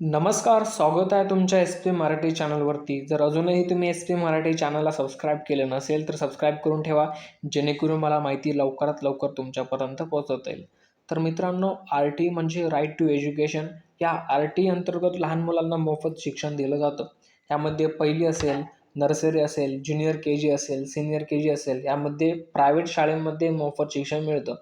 नमस्कार स्वागत आहे तुमच्या एस पी मराठी चॅनलवरती. जर अजूनही तुम्ही एस पी मराठी चॅनलला सबस्क्राईब केलं नसेल तर सबस्क्राईब करून ठेवा जेणेकरून मला माहिती लवकरात लवकर तुमच्यापर्यंत पोहोचवता येईल. तर मित्रांनो आर टी म्हणजे राईट टू एज्युकेशन या आर टी अंतर्गत लहान मुलांना मोफत शिक्षण दिलं जातं. यामध्ये पहिली असेल नर्सरी असेल ज्युनियर के जी असेल सिनियर के जी असेल यामध्ये प्रायव्हेट शाळेमध्ये मोफत शिक्षण मिळतं.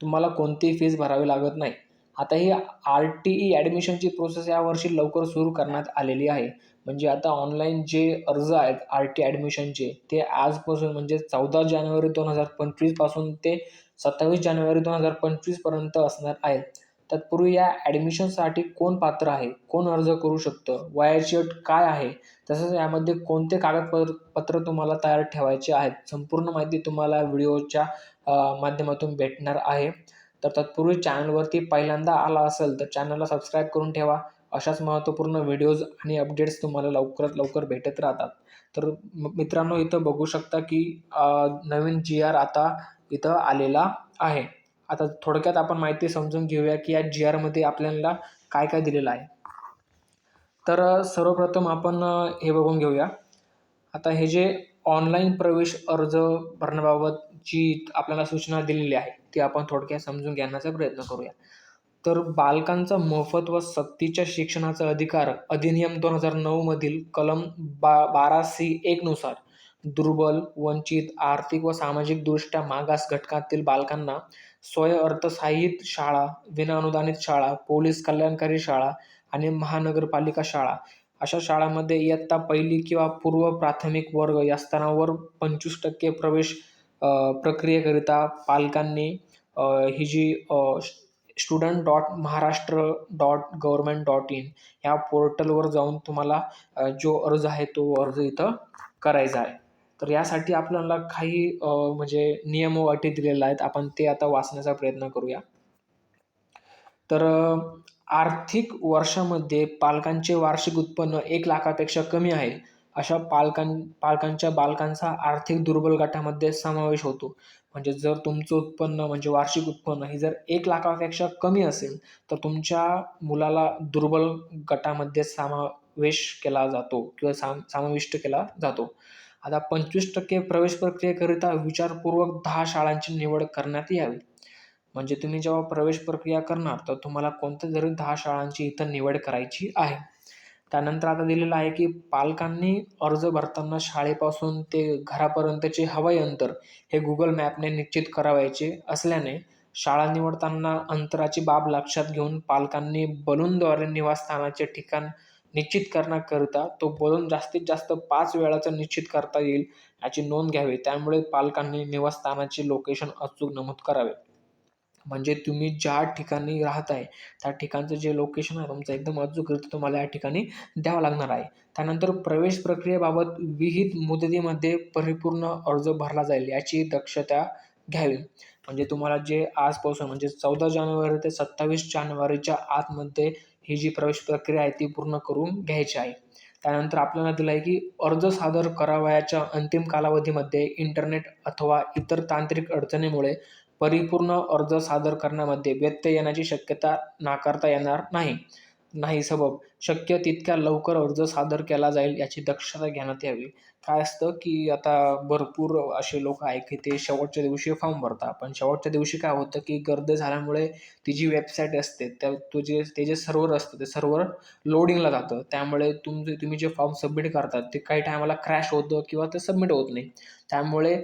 तुम्हाला कोणतीही फीज भरावी लागत नाही. आता ही आर टी ई ॲडमिशनची प्रोसेस यावर्षी लवकर सुरू करण्यात आलेली आहे. म्हणजे आता ऑनलाईन जे अर्ज आहेत आर टी ॲडमिशनचे ते आजपासून म्हणजे चौदा जानेवारी दोन हजार पंचवीसपासून ते सत्तावीस जानेवारी दोन हजार पंचवीसपर्यंत असणार आहेत तत्पूर्वी या ॲडमिशनसाठी कोण पात्र आहे? कोण अर्ज करू शकतं? वयाची अट काय आहे? तसंच यामध्ये कोणते कागदपत्र पत्र तुम्हाला तयार ठेवायचे आहेत? संपूर्ण माहिती तुम्हाला व्हिडिओच्या माध्यमातून भेटणार आहे. तर तत्पूर्वी चॅनलवरती पहिल्यांदा आला असेल तर चॅनलला सबस्क्राईब करून ठेवा. अशाच महत्त्वपूर्ण व्हिडिओज आणि अपडेट्स तुम्हाला लवकरात लवकर भेटत राहतात. तर मित्रांनो इथं बघू शकता की नवीन जी आर आता इथं आलेला आहे. आता थोडक्यात आपण माहिती समजून घेऊया की या जी आरमध्ये आपल्याला काय काय दिलेलं आहे. तर सर्वप्रथम आपण हे बघून घेऊया. आता हे जे ऑनलाईन प्रवेश अर्ज भरण्याबाबत जी आपल्याला सूचना दिलेली आहे ती आपण थोडक्यात समजून घेण्याचा प्रयत्न करूया. तर बालकांचा मोफत व सक्तीच्या शिक्षणाचा अधिकार अधिनियम दोन हजार नऊमधील कलम बा बारा सी एकनुसार दुर्बल वंचित आर्थिक व सामाजिकदृष्ट्या मागास घटकातील बालकांना स्वय अर्थसहाय्यित शाळा विनाअनुदानित शाळा पोलीस कल्याणकारी शाळा आणि महानगरपालिका शाळा अशा शाळांमध्ये इयत्ता पहिली किंवा पूर्व प्राथमिक वर्ग या स्तरावर पंचवीस टक्के प्रवेश प्रक्रियेकरिता पालकांनी ही जी student dot Maharashtra dot government dot in ह्या पोर्टलवर जाऊन तुम्हाला जो अर्ज आहे तो अर्ज इथं करायचा आहे. तर यासाठी आपल्याला काही म्हणजे नियम व अटी दिलेल्या आहेत. आपण ते आता वाचण्याचा प्रयत्न करूया. तर आर्थिक वर्षामध्ये पालकांचे वार्षिक उत्पन्न एक लाखापेक्षा कमी आहे. अशा पालकां पालकांच्या बालकांचा आर्थिक दुर्बल गटामध्ये समावेश होतो. म्हणजे जर तुमचं उत्पन्न म्हणजे वार्षिक उत्पन्न हे जर एक लाखापेक्षा कमी असेल तर तुमच्या मुलाला दुर्बल गटामध्ये समावेश केला जातो किंवा साम समाविष्ट केला जातो. आता पंचवीस टक्के प्रवेश प्रक्रियेकरिता विचारपूर्वक दहा शाळांची निवड करण्यात यावी. म्हणजे तुम्ही जेव्हा प्रवेश प्रक्रिया करणार तर तुम्हाला कोणत्या तरी दहा शाळांची इथं निवड करायची आहे. त्यानंतर आता दिलेलं आहे की पालकांनी अर्ज भरताना शाळेपासून ते घरापर्यंतचे हवाई अंतर हे गुगल मॅपने निश्चित करावायचे असल्याने शाळा निवडताना अंतराची बाब लक्षात घेऊन पालकांनी बलूनद्वारे निवासस्थानाचे ठिकाण निश्चित करण्याकरिता तो बलून जास्तीत जास्त पाच वेळाचा निश्चित करता येईल याची नोंद घ्यावी. त्यामुळे पालकांनी निवासस्थानाचे लोकेशन अचूक नमूद करावे. म्हणजे तुम्ही ज्या ठिकाणी राहत आहे त्या ठिकाणचं जे लोकेशन आहे तुमचं एकदम अचूकरित्या तुम्हाला या ठिकाणी द्यावं लागणार आहे. त्यानंतर प्रवेश प्रक्रियेबाबत विहित मुदतीमध्ये परिपूर्ण अर्ज भरला जाईल याची दक्षता घ्यावी. म्हणजे तुम्हाला जे आजपासून म्हणजे चौदा जानेवारी ते सत्तावीस जानेवारीच्या आतमध्ये ही जी प्रवेश प्रक्रिया आहे ती पूर्ण करून घ्यायची आहे. त्यानंतर आपल्याला दिलं आहे की अर्ज सादर करावयाच्या अंतिम कालावधीमध्ये इंटरनेट अथवा इतर तांत्रिक अडचणीमुळे परिपूर्ण अर्ज सादर करण्यामध्ये व्यत्यय येण्याची शक्यता नाकारता येणार नाही. नाही सबब. शक्य तितक्या लवकर अर्ज सादर केला जाईल याची दक्षता घेण्यात यावी. काय असतं की आता भरपूर असे लोक आहे की ते शेवटच्या दिवशी फॉर्म भरतात. पण शेवटच्या दिवशी काय होतं की गर्दी झाल्यामुळे ती जी वेबसाईट असते त्या तुझे ते जे सर्व्हर असतं ते सर्व्हर लोडिंगला जातं. त्यामुळे तुमचे तुम्ही जे फॉर्म सबमिट करतात ते काही टायमाला क्रॅश होतं किंवा ते सबमिट होत नाही. त्यामुळे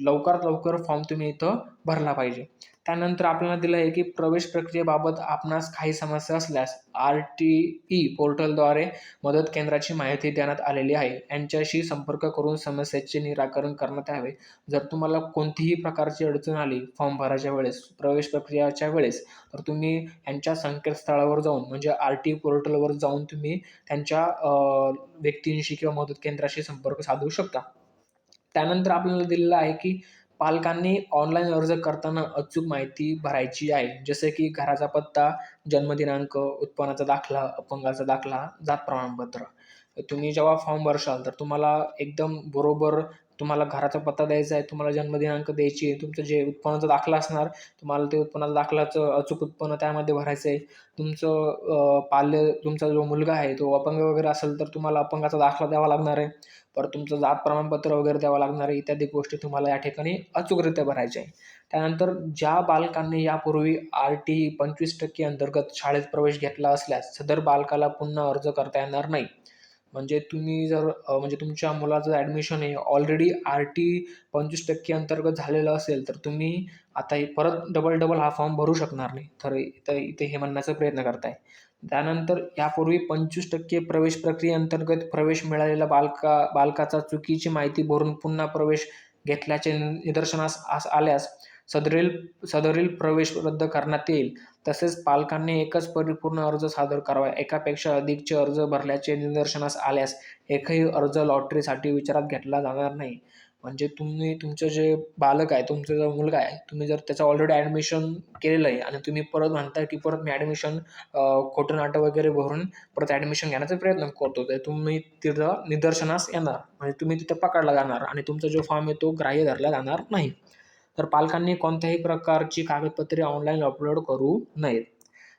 लवकरात लवकर फॉर्म तुम्ही इथं भरला पाहिजे. त्यानंतर आपल्याला दिलं आहे की प्रवेश प्रक्रियेबाबत आपणास काही समस्या असल्यास आर टी ई पोर्टलद्वारे मदत केंद्राची माहिती देण्यात आलेली आहे. यांच्याशी संपर्क करून समस्येचे निराकरण करण्यात यावे. जर तुम्हाला कोणतीही प्रकारची अडचण आली फॉर्म भरायच्या वेळेस प्रवेश प्रक्रियाच्या वेळेस तर तुम्ही यांच्या संकेतस्थळावर जाऊन म्हणजे आर टी पोर्टलवर जाऊन तुम्ही त्यांच्या व्यक्तींशी किंवा मदत केंद्राशी संपर्क साधू शकता. त्यानंतर आपल्याला दिलेलं आहे की पालकांनी ऑनलाईन अर्ज करताना अचूक माहिती भरायची आहे. जसे की घराचा पत्ता जन्मदिनांक उत्पन्नाचा दाखला अपंगाचा दाखला जात प्रमाणपत्र. तुम्ही जेव्हा फॉर्म भरशाल तर तुम्हाला एकदम बरोबर तुम्हाला घराचा पत्ता द्यायचा आहे तुम्हाला जन्मदिनांक द्यायची आहे तुमचं जे उत्पन्नाचा दाखला असणार तुम्हाला ते उत्पन्नाचा दाखलाचं अचूक उत्पन्न त्यामध्ये भरायचं आहे. तुमचं पाल्य तुमचा जो मुलगा आहे तो अपंग वगैरे असेल तर तुम्हाला अपंगाचा दाखला द्यावा लागणार आहे. परत तुमचं जात प्रमाणपत्र वगैरे द्यावं लागणार आहे. इत्यादी गोष्टी तुम्हाला या ठिकाणी अचूकरित्या भरायच्या आहे. त्यानंतर ज्या बालकांनी यापूर्वी आर टी पंचवीस टक्के अंतर्गत शाळेत प्रवेश घेतला असल्यास सदर बालकाला पुन्हा अर्ज करता येणार नाही. म्हणजे तुम्ही जर म्हणजे तुमच्या मुलाचं ॲडमिशन हे ऑलरेडी आर टी पंचवीस टक्के अंतर्गत झालेलं असेल तर तुम्ही आता हे परत डबल डबल हा फॉर्म भरू शकणार नाही. तर इथं इथे हे म्हणण्याचा प्रयत्न करताय. त्यानंतर यापूर्वी पंचवीस टक्के प्रवेश प्रक्रियेअंतर्गत प्रवेश मिळालेला बालका बालकाचा चुकीची माहिती भरून पुन्हा प्रवेश घेतल्याचे निदर्शनास आस आल्यास सदरील सदरील प्रवेश रद्द करण्यात येईल. तसेच पालकांनी एकच परिपूर्ण अर्ज सादर करावा. एकापेक्षा अधिकचे अर्ज भरल्याचे निदर्शनास आल्यास एकही अर्ज लॉटरीसाठी विचारात घेतला जाणार नाही. म्हणजे तुम्ही तुमचं जे बालक आहे तुमचा जो मुलगा आहे तुम्ही जर त्याचं ऑलरेडी ॲडमिशन केलेलं आहे आणि तुम्ही परत म्हणताय की परत मी ॲडमिशन खोटं नाटं वगैरे भरून परत ॲडमिशन घेण्याचा प्रयत्न करतो तर तुम्ही तिथं निदर्शनास येणार. म्हणजे तुम्ही तिथं पकडला जाणार आणि तुमचा जो फॉर्म आहे तो ग्राह्य धरला जाणार नाही. तर पालकांनी कोणत्याही प्रकारची कागदपत्रे ऑनलाईन अपलोड करू नयेत.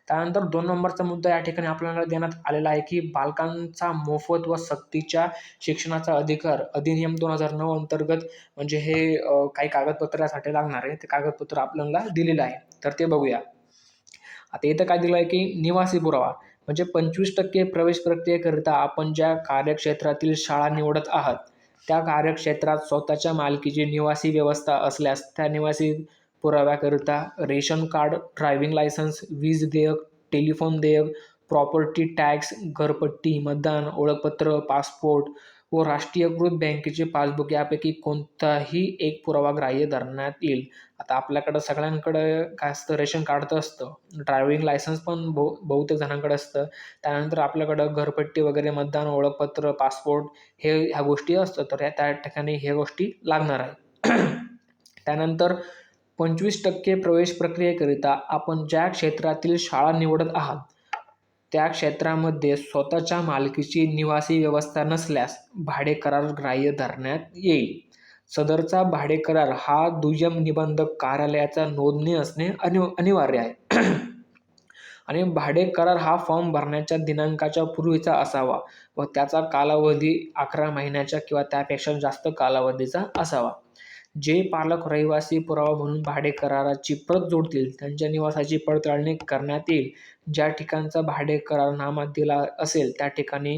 त्यानंतर दोन नंबरचा मुद्दा या ठिकाणी आपल्याला देण्यात आलेला आहे की बालकांचा मोफत व सक्तीच्या शिक्षणाचा अधिकार अधिनियम दोन हजार नऊ अंतर्गत म्हणजे हे काही कागदपत्रासाठी लागणार आहे. ते कागदपत्र आपल्याला दिलेलं आहे. तर ते बघूया. आता इथं काय दिलं आहे की निवासी पुरावा. म्हणजे पंचवीस टक्के प्रवेश प्रक्रियेकरिता आपण ज्या कार्यक्षेत्रातील शाळा निवडत आहात त्या कार्यक्षेत्रात स्वतःच्या मालकीची निवासी व्यवस्था असल्यास त्या निवासी पुराव्याकरिता रेशन कार्ड ड्रायव्हिंग लायसन्स वीज देयक टेलिफोन देयक प्रॉपर्टी टॅक्स घरपट्टी मतदान ओळखपत्र पासपोर्ट व राष्ट्रीयकृत बँकेचे पासबुक यापैकी कोणताही एक पुरावा ग्राह्य धरण्यात येईल. आता आपल्याकडं सगळ्यांकडं काय असतं रेशन कार्डचं असतं. ड्रायव्हिंग लायसन्स पण बहु बहुतेक जणांकडे असतं. त्यानंतर आपल्याकडं घरपट्टी वगैरे मतदान ओळखपत्र पासपोर्ट हे ह्या गोष्टी असतं तर या त्या ठिकाणी ह्या गोष्टी लागणार आहे त्यानंतर पंचवीस टक्के प्रवेश प्रक्रियेकरिता आपण ज्या क्षेत्रातील शाळा निवडत आहात त्या क्षेत्रामध्ये स्वतःच्या मालकीची निवासी व्यवस्था नसल्यास भाडे करार ग्राह्य धरण्यात येईल. सदरचा भाडे करार हा दुय्यम निबंधक कार्यालयाचा नोंदणी असणे अनि अनिवार्य आहे. आणि भाडे करार हा फॉर्म भरण्याच्या दिनांकाच्या पूर्वीचा असावा व त्याचा कालावधी अकरा महिन्याच्या किंवा त्यापेक्षा जास्त कालावधीचा असावा. जे पालक रहिवासी पुरावा म्हणून भाडे कराराची प्रत जोडतील त्यांच्या निवासाची पडताळणी करण्यात येईल. ज्या ठिकाणचा भाडे करारनामा दिला असेल त्या ठिकाणी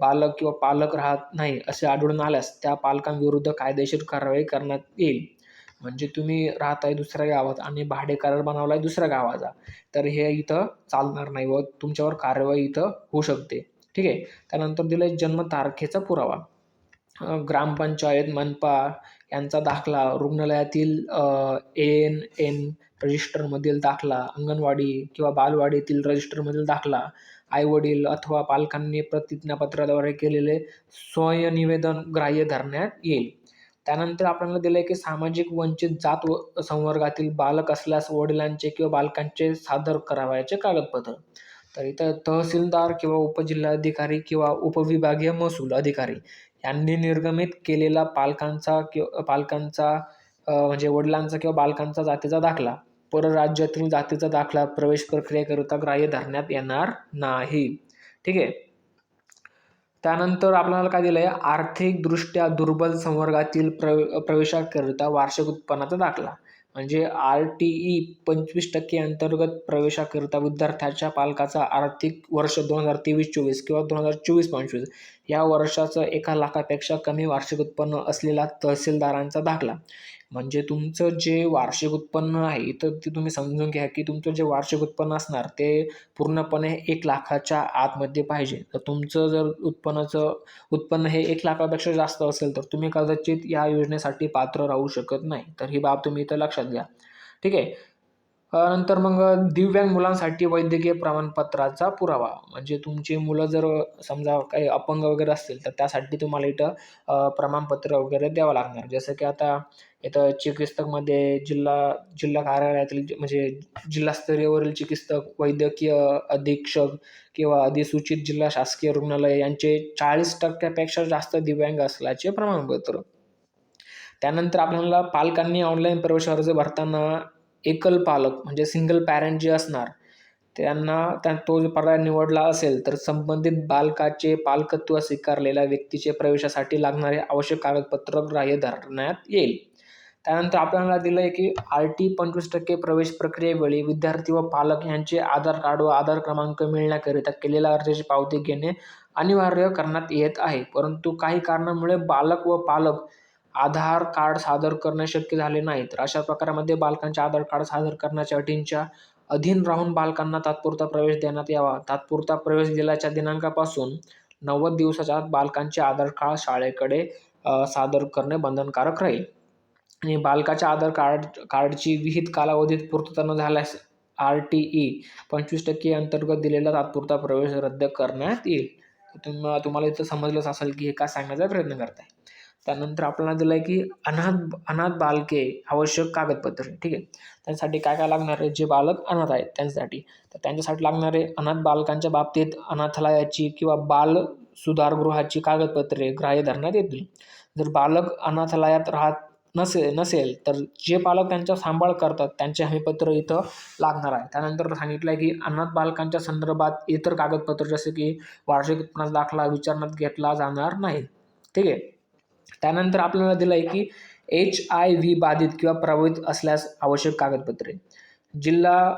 बालक किंवा पालक राहत नाही असे आढळून आल्यास त्या पालकांविरुद्ध कायदेशीर कारवाई करण्यात येईल. म्हणजे तुम्ही राहताय दुसऱ्या गावात आणि भाडे करार बनवला आहे दुसऱ्या गावाचा तर हे इथं चालणार नाही व तुमच्यावर कारवाई इथं होऊ शकते. ठीक आहे? त्यानंतर दिलं आहे जन्मतारखेचा पुरावा. ग्रामपंचायत मनपा यांचा दाखला रुग्णालयातील एन एन रजिस्टरमधील दाखला अंगणवाडी किंवा बालवाडीतील रजिस्टरमधील दाखला आईवडील अथवा पालकांनी प्रतिज्ञापत्राद्वारे केलेले स्वयनिवेदन ग्राह्य धरण्यात येईल. त्यानंतर आपल्याला दिलं आहे की सामाजिक वंचित जात व संवर्गातील बालक असल्यास वडिलांचे किंवा बालकांचे सादर करावयाचे कागदपत्र. तर इथं तहसीलदार किंवा उपजिल्हाधिकारी किंवा उपविभागीय महसूल अधिकारी यांनी निर्गमित केलेला पालकांचा किंवा पालकांचा म्हणजे वडिलांचा किंवा बालकांचा जातीचा दाखला परराज्यातील जातीचा दाखला प्रवेश प्रक्रियेकरिता ग्राह्य धरण्यात येणार नाही. ठीक आहे? त्यानंतर आपल्याला काय दिलं आहे आर्थिकदृष्ट्या दुर्बल संवर्गातील प्रवे प्रवेशाकरिता वार्षिक उत्पन्नाचा दाखला. म्हणजे आर टी ई पंचवीस टक्के अंतर्गत प्रवेशाकरिता विद्यार्थ्याच्या पालकाचा आर्थिक वर्ष दोन हजार तेवीस चोवीस किंवा दोन हजार चोवीस पंचवीस या वर्षाचं एका लाखापेक्षा कमी वार्षिक उत्पन्न असलेला तहसीलदारांचा दाखला. म्हणजे तुमचं जे वार्षिक उत्पन्न आहे इथं ते तुम्ही समजून घ्या की तुमचं जे वार्षिक उत्पन्न असणार ते पूर्णपणे एक लाखाच्या आतमध्ये पाहिजे. तर तुमचं जर उत्पन्नाचं उत्पन्न हे एक लाखापेक्षा जास्त असेल तर तुम्ही कदाचित या योजनेसाठी पात्र राहू शकत नाही. तर ही बाब तुम्ही इथं लक्षात घ्या. ठीक आहे? नंतर मग दिव्यांग मुलांसाठी वैद्यकीय प्रमाणपत्राचा पुरावा. म्हणजे तुमची मुलं जर समजा काही अपंग वगैरे असतील तर त्यासाठी तुम्हाला इथं प्रमाणपत्र वगैरे द्यावं लागणार. जसं की आता इथं चिकित्सकमध्ये जिल्हा जिल्हा कार्यालयातील म्हणजे जिल्हास्तरीयवरील चिकित्सक वैद्यकीय अधीक्षक किंवा अधिसूचित जिल्हा शासकीय रुग्णालय यांचे चाळीस टक्क्यापेक्षा जास्त दिव्यांग असल्याचे प्रमाणपत्र. त्यानंतर आपल्याला पालकांनी ऑनलाईन प्रवेश अर्ज भरताना एकल पालक म्हणजे सिंगल पॅरेंट जे असणार त्यांना त्या तो जो पर्याय निवडला असेल तर संबंधित बालकाचे पालकत्व स्वीकारलेल्या व्यक्तीचे प्रवेशासाठी लागणारे आवश्यक कागदपत्र ग्राह्य धरण्यात येईल. त्यानंतर आपल्याला दिलं आहे की आर टी पंचवीस टक्के प्रवेश प्रक्रियेवेळी विद्यार्थी व पालक यांचे आधार कार्ड व आधार क्रमांक मिळण्याकरिता केलेल्या अर्जाची पावती घेणे अनिवार्य करण्यात येत आहे. परंतु काही कारणामुळे बालक व पालक आधार कार्ड सादर करणे शक्य झाले नाही तर अशा प्रकारामध्ये बालकांचे आधार कार्ड सादर करण्याच्या अटींच्या अधीन राहून बालकांना तात्पुरता प्रवेश देण्यात यावा. तात्पुरता प्रवेश दिल्याच्या दिनांकापासून नव्वद दिवसाच्या आत बालकांचे आधार कार्ड शाळेकडे सादर करणे बंधनकारक राहील. आणि बालकाच्या आधार कार्ड कार्डची विहित कालावधीत पूर्तता न झाल्यास आर टी ई पंचवीस टक्के अंतर्गत दिलेला तात्पुरता प्रवेश रद्द करण्यात येईल. तुम तुम्हाला इथं समजलंच असेल की हे का सांगण्याचा प्रयत्न करताय? त्यानंतर आपल्याला दिलं आहे की अनाथ अनाथ बालके आवश्यक कागदपत्रे ठीक आहे? त्यासाठी काय काय लागणार आहे? जे बालक अनाथ आहेत त्यांच्यासाठी. तर त्यांच्यासाठी लागणारे अनाथ बालकांच्या बाबतीत अनाथालयाची किंवा बाल सुधारगृहाची कागदपत्रे ग्राह्य धरण्यात येतील. जर बालक अनाथालयात राहत नसे नसेल तर जे पालक त्यांचा सांभाळ करतात त्यांचे हमीपत्र इथं लागणार आहे. त्यानंतर सांगितलं आहे की अनाथ बालकांच्या संदर्भात इतर कागदपत्र जसे की वार्षिक उत्पन्नाचा दाखला विचारण्यात घेतला जाणार नाही. ठीक आहे? त्यानंतर आपल्याला दिलं आहे की एच आय व्ही बाधित किंवा प्रभावित असल्यास आवश्यक कागदपत्रे. जिल्हा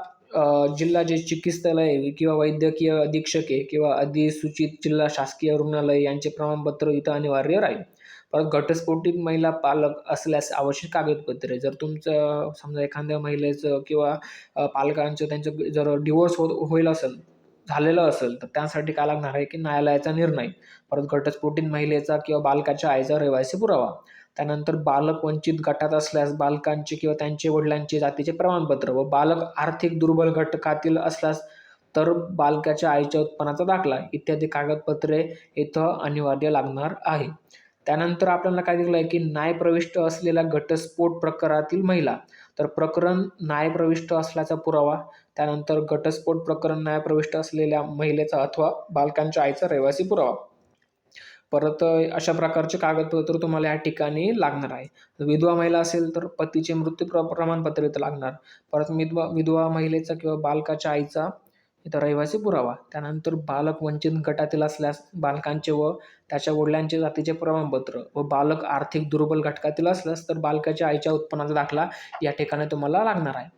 जिल्हा जे चिकित्सालय किंवा वैद्यकीय अधीक्षके किंवा अधिसूचित जिल्हा शासकीय रुग्णालय यांचे प्रमाणपत्र इथं अनिवार्य राहील. परत घटस्फोटित महिला पालक असल्यास आवश्यक कागदपत्रे. जर तुमचं समजा एखाद्या महिलेचं किंवा पालकांचं त्यांचं जर डिवोर्स होत होईल असेल झालेलं असेल तर त्यासाठी काय लागणार आहे की न्यायालयाचा निर्णय परत घटस्फोटीत महिलेचा किंवा बालकाच्या आईचा रहिवासी पुरावा त्यानंतर बालक वंचित गटात असल्यास बालकांचे किंवा त्यांचे वडिलांचे जातीचे प्रमाणपत्र व बालक आर्थिक दुर्बल घटकातील असल्यास तर बालकाच्या आईच्या उत्पन्नाचा दाखला इत्यादी कागदपत्रे इथं अनिवार्य लागणार आहे. त्यानंतर आपल्याला काय दिलं आहे की न्यायप्रविष्ट असलेल्या घटस्फोट प्रकारातील महिला तर प्रकरण न्यायप्रविष्ट असल्याचा पुरावा त्यानंतर घटस्फोट प्रकरण न्यायप्रविष्ट असलेल्या महिलेचा अथवा बालकांच्या आईचा रहिवासी पुरावा. परत अशा प्रकारचे कागदपत्र तुम्हाला या ठिकाणी लागणार आहे. विधवा महिला असेल तर पतीचे मृत्यू प्र प्रमाणपत्र इथं लागणार. परत विधवा विधवा महिलेचा किंवा बालकाच्या आईचा इथं रहिवासी पुरावा. त्यानंतर बालक वंचित गटातील असल्यास बालकांचे व त्याच्या वडिलांचे जातीचे प्रमाणपत्र व बालक आर्थिक दुर्बल घटकातील असल्यास तर बालकाच्या आईच्या उत्पन्नाचा दाखला या ठिकाणी तुम्हाला लागणार आहे.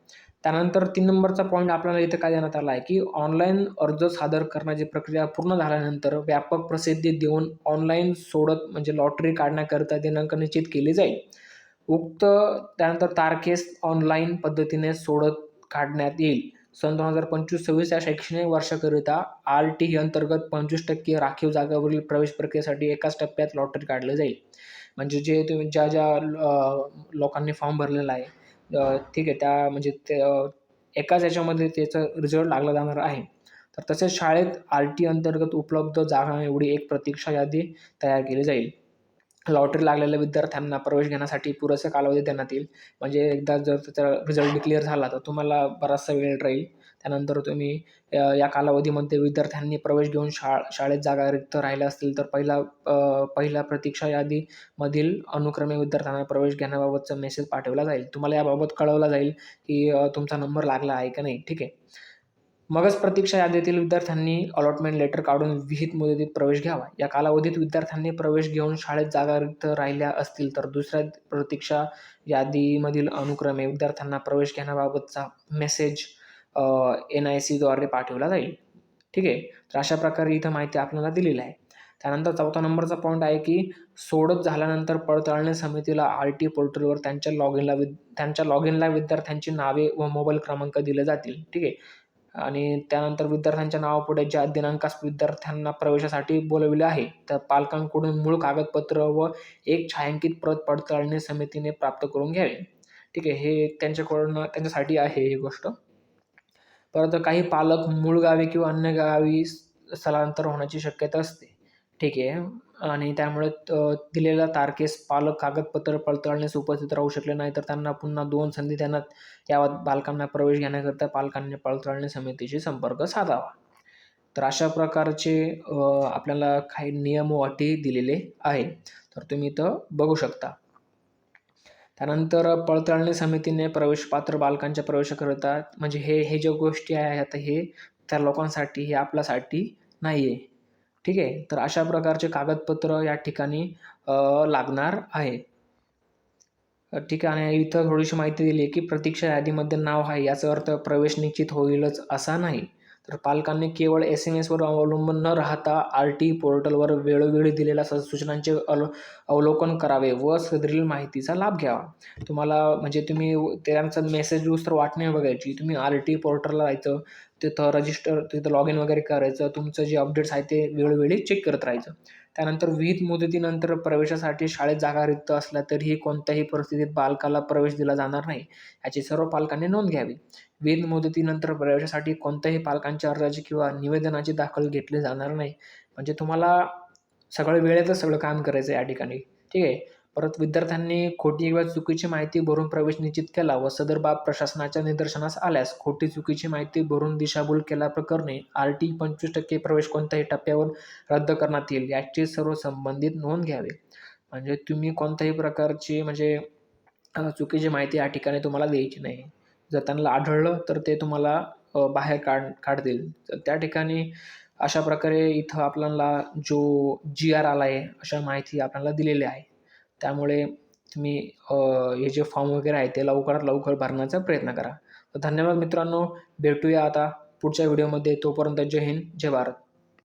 त्यानंतर तीन नंबरचा पॉईंट आपल्याला इथं काय देण्यात आला आहे की ऑनलाईन अर्ज सादर करण्याची प्रक्रिया पूर्ण झाल्यानंतर व्यापक प्रसिद्धी देऊन ऑनलाईन सोडत म्हणजे लॉटरी काढण्याकरिता दिनांक निश्चित केली जाईल. उक्त त्यानंतर तारखेस ऑनलाईन पद्धतीने सोडत काढण्यात येईल. सन दोन हजार पंचवीस सव्वीस या शैक्षणिक वर्षाकरिता आर टी ही अंतर्गत पंचवीस टक्के राखीव जागावरील प्रवेश प्रक्रियेसाठी एकाच टप्प्यात लॉटरी काढली जाईल. म्हणजे जे तुम्ही ज्या ज्या लोकांनी फॉर्म भरलेला आहे ठीक आहे त्या म्हणजे ते एकाच याच्यामध्ये त्याचं रिझल्ट लागला जाणार आहे. तर तसेच शाळेत आर टी अंतर्गत उपलब्ध जागा एवढी एक प्रतीक्षा यादी तयार केली जाईल. लॉटरी लागलेल्या विद्यार्थ्यांना प्रवेश घेण्यासाठी पुरेसा कालावधी देण्यात येईल. म्हणजे एकदा जर त्याचा रिझल्ट डिक्लेअर झाला तर तुम्हाला बराचसा वेळ राहील. त्यानंतर तुम्ही या कालावधीमध्ये विद्यार्थ्यांनी प्रवेश घेऊन शाळा शाळेत जागा रिक्त राहिल्या असतील तर पहिला पहिल्या प्रतीक्षा यादीमधील अनुक्रमे विद्यार्थ्यांना प्रवेश घेण्याबाबतचा मेसेज पाठवला जाईल. तुम्हाला याबाबत कळवलं जाईल की तुमचा नंबर लागला आहे का नाही. ठीक आहे? मगच प्रतीक्षा यादीतील विद्यार्थ्यांनी अलॉटमेंट लेटर काढून विहित मुदतीत प्रवेश घ्यावा. या कालावधीत विद्यार्थ्यांनी प्रवेश घेऊन शाळेत जागा रिक्त राहिल्या असतील तर दुसऱ्या प्रतीक्षा यादीमधील अनुक्रमे विद्यार्थ्यांना प्रवेश घेण्याबाबतचा मेसेज एन आय सीद्वारे पाठवला जाईल. ठीक आहे? तर अशा प्रकारे इथं माहिती आपल्याला दिलेली आहे. त्यानंतर चौथा नंबरचा पॉईंट आहे की सोडत झाल्यानंतर पडताळणी समितीला आर टी पोर्टलवर त्यांच्या लॉग इनला विद त्यांच्या लॉग इनला विद्यार्थ्यांची नावे व मोबाईल क्रमांक दिले जातील. ठीक आहे? आणि त्यानंतर विद्यार्थ्यांच्या नावापुढे ज्या दिनांकास विद्यार्थ्यांना प्रवेशासाठी बोलविले आहे तर पालकांकडून मूळ कागदपत्र व एक छायांकित प्रत पडताळणी समितीने प्राप्त करून घ्यावे. ठीक आहे हे त्यांच्याकडून त्यांच्यासाठी आहे ही गोष्ट. परत काही पालक मूळ गावी किंवा अन्य गावी स्थलांतर होण्याची शक्यता असते. ठीक आहे आणि त्यामुळे दिलेल्या तारखेस पालक कागदपत्र पडताळणीस उपस्थित राहू शकले नाही. तर त्यांना पुन्हा दोन संधी त्यांना त्या बालकांना प्रवेश घेण्याकरिता पालकांनी पडताळणी समितीशी संपर्क साधावा. तर अशा प्रकारचे आपल्याला काही नियम व अटी दिलेले आहे तर तुम्ही इथं बघू शकता. त्यानंतर पडताळणी समितीने प्रवेशपात्र बालकांच्या प्रवेशाकरता म्हणजे हे हे ज्या गोष्टी आहे आता हे त्या लोकांसाठी हे आपल्यासाठी नाही आहे ठीक आहे? तर अशा प्रकारचे कागदपत्र या ठिकाणी लागणार आहे. ठीक आहे. आणि इथं थोडीशी माहिती दिली की प्रतीक्षा यादीमध्ये नाव आहे. याचा अर्थ प्रवेश निश्चित होईलच असा नाही. तर पालकांनी केवळ एस एम एसवर अवलंबून न राहता आर टी पोर्टलवर वेळोवेळी दिलेल्या स- सूचनांचे अल अवलोकन करावे व सदरील माहितीचा लाभ घ्यावा. तुम्हाला म्हणजे तुम्ही त्यांचा मेसेज यूज तर वाट नाही बघायची तुम्ही आर टी पोर्टलला जायचं तिथं रजिस्टर तिथं लॉग इन वगैरे करायचं तुमचं जे अपडेट्स आहे ते वेळोवेळी चेक करत राहायचं. त्यानंतर विविध मुदतीनंतर प्रवेशासाठी शाळेत जागा रिक्त असल्या तरीही कोणत्याही परिस्थितीत बालकाला प्रवेश दिला जाणार नाही. याची सर्व पालकांनी नोंद घ्यावी. वेद मुदतीनंतर प्रवेशासाठी कोणत्याही पालकांच्या अर्जाची किंवा निवेदनाची दाखल घेतली जाणार नाही. म्हणजे तुम्हाला सगळं वेळेतच सगळं काम करायचं आहे या ठिकाणी. ठीक आहे? परत विद्यार्थ्यांनी खोटी किंवा चुकीची माहिती भरून प्रवेश निश्चित केला व सदर बाब प्रशासनाच्या निदर्शनास आल्यास खोटी चुकीची माहिती भरून दिशाभूल केल्याप्रकरणी आर टी पंचवीस टक्के प्रवेश कोणत्याही टप्प्यावर रद्द करण्यात येईल याची सर्व संबंधित नोंद घ्यावी. म्हणजे तुम्ही कोणत्याही प्रकारची म्हणजे चुकीची माहिती या ठिकाणी तुम्हाला द्यायची नाही. जर त्यांना आढळलं तर ते तुम्हाला बाहेर काढ काढतील. तर त्या ठिकाणी अशा प्रकारे इथं आपल्याला जो जी आर आला आहे अशा माहिती आपल्याला दिलेली आहे. त्यामुळे तुम्ही हे जे फॉर्म वगैरे आहे ते लवकरात लवकर भरण्याचा प्रयत्न करा. तर धन्यवाद मित्रांनो. भेटूया आता पुढच्या व्हिडिओमध्ये. तोपर्यंत जय हिंद जय भारत.